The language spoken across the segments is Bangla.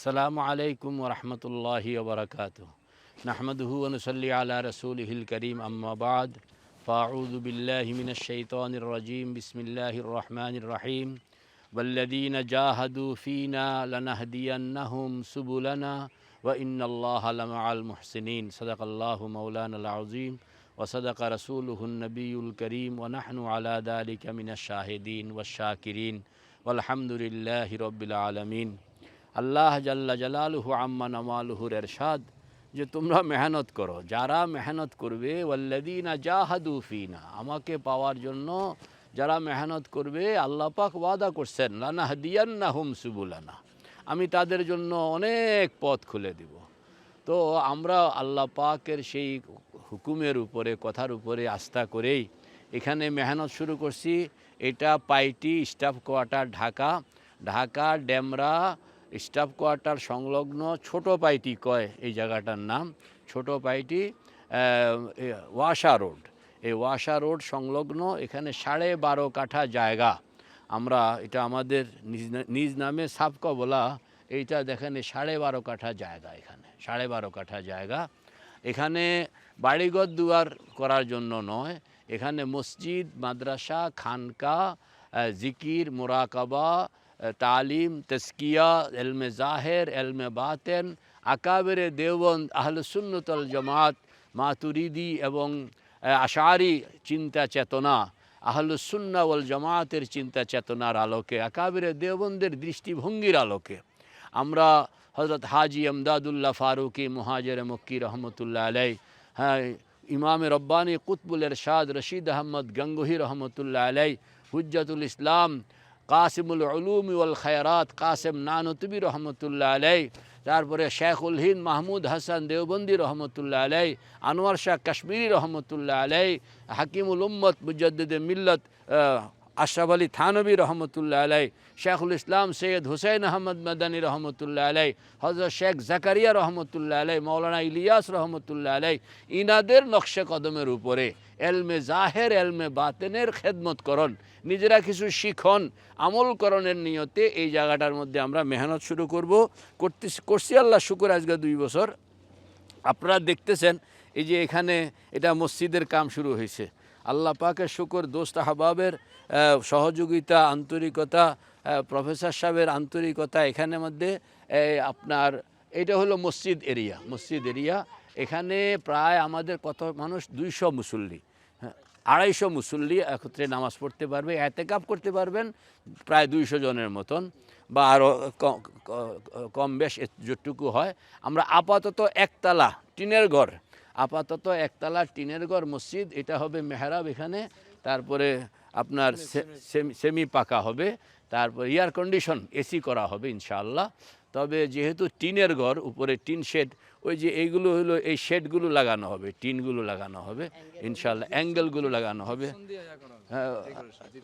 السلام عليكم ورحمة الله وبركاته. نحمده ونصلي على رسوله الكريم أما بعد فأعوذ بالله من الشيطان الرجيم. بسم الله الرحمن الرحيم. والذين جاهدوا فينا لنهدينهم سبلنا وإن الله لمع المحسنين. صدق الله مولانا العظيم وصدق رسوله النبي الكريم ونحن على ذلك من الشاهدين والشاكرين. والحمد لله رب العالمين. আল্লাহ জাল্লা জালালুহু আম্মা নামালুহুর এরশাদ। যে তোমরা মেহনত করো, যারা মেহনত করবে ওয়াল্লাদিনা জাহাদু ফিনা, আমাকে পাওয়ার জন্য যারা মেহনত করবে, আল্লাহ পাক ওয়াদা করছেন লানা হাদিয়ান্না হুম সুবুলানা। আমি তাদের জন্য অনেক পথ খুলে দিব। তো আমরা আল্লাহ পাকের সেই হুকুমের উপরে, কথার উপরে আস্থা করেই এখানে মেহনত শুরু করছি। এটা পাইটি staff quarter, Dhaka. Dhaka, Demra staff quarter সংলগ্ন ছোট পাইটি কয় এই জায়গাটার নাম? ছোট পাইটি ওয়াসা রোড। এই ওয়াসা রোড সংলগ্ন এখানে সাড়ে বারো কাঠা জায়গা। আমরা এটা আমাদের নিজ নিজ নামে সাবকা বলা, এইটা দেখেন সাড়ে বারো কাঠা জায়গা এখানে, সাড়ে বারো কাঠা জায়গা। এখানে বাড়িঘর দুয়ার করার জন্য নয়, এখানে মসজিদ, মাদ্রাসা, খানকা জিকির, মোরাকাবা তালিম তস্কিয়া এলমে জাহের এলমে বাতেন আকাবেরে দেওবন্দ আহলসুন্নতল জামাত মাতুরিদি এবং আশারি চিন্তা চেতনা আহলুসুন্না ওয়াল জামাতের চিন্তা চেতনার আলোকে আকাবিরে দেওবন্দের দৃষ্টিভঙ্গির আলোকে আমরা হজরত হাজি আমদাদুল্লাহ ফারুকি মুহাজের মক্কি রহমতুল্লাহ আলাই হ্যাঁ ইমাম রব্বানী কুতবুল এরশাদ রশিদ আহমদ গঙ্গোহি রহমতুল্লাহ আলাই হুজ্জাতুল ইসলাম কাসিমুল উলুম ওয়াল খায়রাত, কাসেম নানতবি রহমতুল্লাহ আলাই তারপরে শেখুল হিন্দ মাহমুদ হাসান দেওবন্দি রহমতুল্লাহ আলাই আনোয়ার শাহ কাশ্মীরি রহমতুল্লাহ আলাই হাকিমুল উম্মত মুজদ্দিদ মিল্লত আশরাফ আলী থানবী রহমতুল্লাহ আলাই, শেখুল ইসলাম সৈয়দ হুসैन আহমদ মাদানী রহমতুল্লাহ আলাই হজরত শেখ জাকারিয়া রহমতুল্লাহ আলাই, মৌলানা ইলিয়াস রহমতুল্লাহ আলাই, ইনাদের নকশে কদমের উপরে এলমে জাহের, এলমে বাতেনের খেদমত করন নিজেরা কিছু শিখন আমলকরণের নিয়তে এই জায়গাটার মধ্যে আমরা মেহনত শুরু করব। করতে করছি আল্লাহ, শুকুর আজকে দুই বছর। আপনারা দেখতেছেন এই যে এখানে এটা মসজিদের কাম শুরু হয়েছে। আল্লাহ পাকের শুকর, দোস্ত আহবাবের সহযোগিতা, আন্তরিকতা প্রফেসর সাহেবের আন্তরিকতা এখানে মধ্যে আপনার, এটা হলো মসজিদ এরিয়া মসজিদ এরিয়া। এখানে প্রায় আমাদের কত মানুষ? দুইশো মুসল্লি। হ্যাঁ আড়াইশো মুসল্লি একত্রে নামাজ পড়তে পারবে, এতেকাপ করতে পারবেন প্রায় দুইশো জনের মতন বা আরও কম বেশ যতটুকু হয়। আমরা আপাতত একতলা, টিনের ঘর। আপাতত একতলা টিনের ঘর মসজিদ এটা হবে মেহরাব এখানে তারপরে আপনার সেমি- পাকা হবে তারপর এয়ার কন্ডিশন এসি করা হবে ইনশাআল্লাহ। তবে যেহেতু টিনের ঘর উপরে টিন শেড ওই যে এইগুলো হলো এই শেডগুলো লাগানো হবে টিনগুলো লাগানো হবে ইনশাআল্লাহ অ্যাঙ্গেলগুলো লাগানো হবে। হ্যাঁ,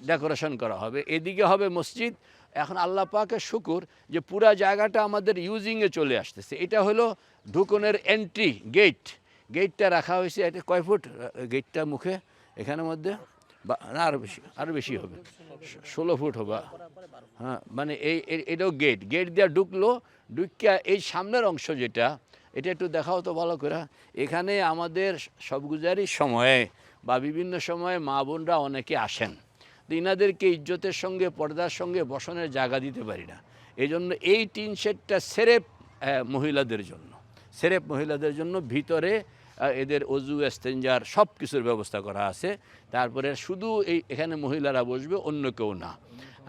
ডেকোরেশন করা হবে। এদিকে হবে মসজিদ এখন আল্লাহ পাকে শুকুর যে পুরা জায়গাটা আমাদের ইউজিংয়ে চলে আসতেছে এটা হলো ঢুকনের এন্ট্রি গেট গেটটা রাখা হয়েছে এটা কয় ফুট? গেটটা মুখে এখানের মধ্যে? না আরও বেশি আরও বেশি হবে। ষোলো ফুট হবে হ্যাঁ মানে এই এটাও গেট। গেট দিয়ে ঢুকলো, ঢুকিয়া এই সামনের অংশ যেটা, এটা একটু দেখাও তো ভালো করে। এখানে আমাদের সবগুজারির সময়ে বা বিভিন্ন সময়ে মা বোনরা অনেকে আসেন। তো ইনাদেরকে ইজ্জতের সঙ্গে, পর্দার সঙ্গে বসনের জায়গা দিতে পারি না। এই জন্য এই টিন সেটটা সেরেপ মহিলাদের জন্য। সেরেপ মহিলাদের জন্য ভিতরে এদের অজু এস্তেঞ্জার সব কিছুর ব্যবস্থা করা আছে। তারপরে শুধু এই এখানে মহিলারা বসবে, অন্য কেউ না।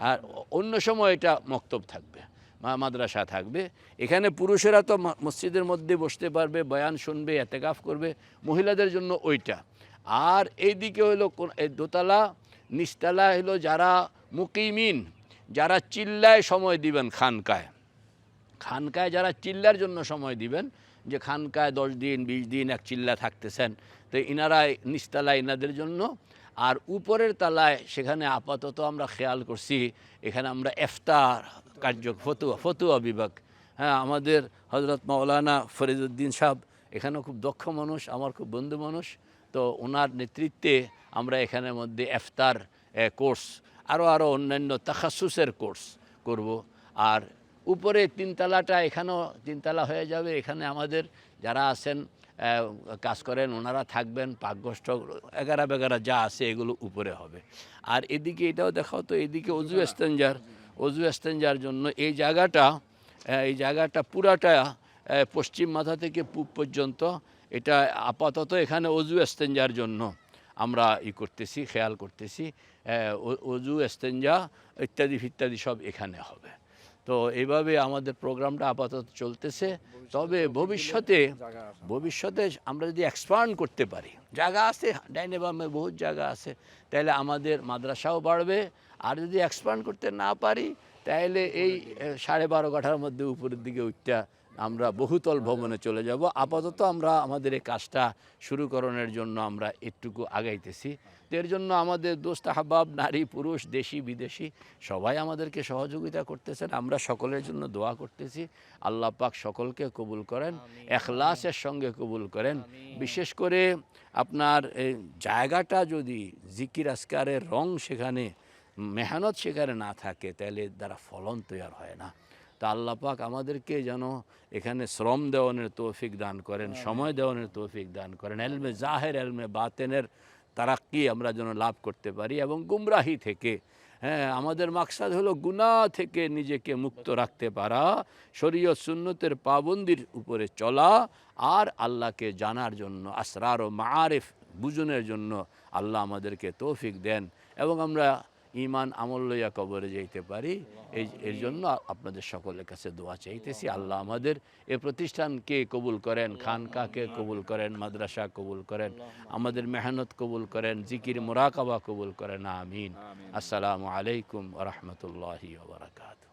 আর অন্য সময় এটা মক্তব থাকবে, মা মাদ্রাসা থাকবে। এখানে পুরুষেরা তো মসজিদের মধ্যে বসতে পারবে, বয়ান শুনবে, এতেকাফ করবে, মহিলাদের জন্য ওইটা। আর এইদিকে হলো দোতলা, নিচতলা হলো যারা মুকিমিন, যারা চিল্লায় সময় দিবেন খানকায়। খানকায় যারা চিল্লার জন্য সময় দিবেন যে খানকায় দশ দিন, বিশ দিন এক চিল্লা থাকতেছেন। তো ইনারা নিচতলায় ইনাদের জন্য। আর উপরের তালায় সেখানে আপাতত আমরা খেয়াল করছি, এখানে আমরা এফতার কার্য ফতুয়া ফতুয়া বিভাগ। হ্যাঁ আমাদের হজরত মাওলানা ফরিদুদ্দিন সাহেব এখানেও খুব দক্ষ মানুষ, আমার খুব বন্ধু মানুষ। তো ওনার নেতৃত্বে আমরা এখানের মধ্যে এফতার কোর্স আরও আরও অন্যান্য তাখাসুসের কোর্স করব। আর উপরে তিনতলাটা, এখানেও তিনতলা হয়ে যাবে। এখানে আমাদের যারা আছেন কাজ করেন, ওনারা থাকবেন পাকগোষ্ঠ এগারা বেগারা যা আছে এগুলো উপরে হবে। আর এদিকে এটাও দেখাও তো, এদিকে অজু এস্তেঞ্জার অজু এস্তেঞ্জার জন্য এই জায়গাটা এই জায়গাটা পুরাটা পশ্চিম মাথা থেকে পূব পর্যন্ত, এটা আপাতত এখানে অজু এস্তেঞ্জার জন্য আমরা ই করতেছি, খেয়াল করতেছি। অজু, এস্তেঞ্জা ইত্যাদি ইত্যাদি সব এখানে হবে। তো এইভাবে আমাদের প্রোগ্রামটা আপাতত চলতেছে। তবে ভবিষ্যতে ভবিষ্যতে আমরা যদি এক্সপান্ড করতে পারি, জায়গা আছে ডাইনে বামে বহুত জায়গা আছে, তাহলে আমাদের মাদ্রাসাও বাড়বে। আর যদি এক্সপান্ড করতে না পারি, তাহলে এই সাড়ে বারো কাঠার মধ্যে উপরের দিকে উঠটা আমরা বহুতল ভবনে চলে যাব। আপাতত আমরা আমাদের এই কাজটা শুরু করানোর জন্য আমরা একটুকু আগাইতেছি। তো এর জন্য আমাদের দোস্ত আহবাব নারী পুরুষ দেশি বিদেশি সবাই আমাদেরকে সহযোগিতা করতেছেন। আমরা সকলের জন্য দোয়া করতেছি। আল্লাহ পাক সকলকে কবুল করেন এখলাসের সঙ্গে কবুল করেন। বিশেষ করে আপনার জায়গাটা যদি জিকির আসকারের রং সেখানে মেহনত সেখানে না থাকে তাহলে দ্বারা ফলন তৈরি হয় না। তা আল্লাহ পাক আমাদেরকে যেন এখানে শ্রম দেওয়ানের তৌফিক দান করেন সময় দেওয়ানের তৌফিক দান করেন। এলমে জাহের এলমে বাতেনের তারাক্কি আমরা যেন লাভ করতে পারি এবং গুমরাহি থেকে হ্যাঁ আমাদের মাকসাদ হলো গুনাহ থেকে নিজেকে মুক্ত রাখতে পারা শরীয় সুন্নতের পাবন্দির উপরে চলা আর আল্লাহকে জানার জন্য, আসরার ও মারেফ বুঝনের জন্য আল্লাহ আমাদেরকে তৌফিক দেন এবং আমরা ইমান আমল লইয়া কবরে যাইতে পারি এই এর জন্য আপনাদের সকলের কাছে দোয়া চাইতেছি। আল্লাহ আমাদের এ প্রতিষ্ঠানকে কবুল করেন? খানকাকে কবুল করেন? মাদ্রাসা কবুল করেন? আমাদের মেহনত কবুল করেন? জিকির মোরাকাবা কবুল করেন? আমিন। আসসালামু আলাইকুম রহমতুল্লাহ ওবরাকাতু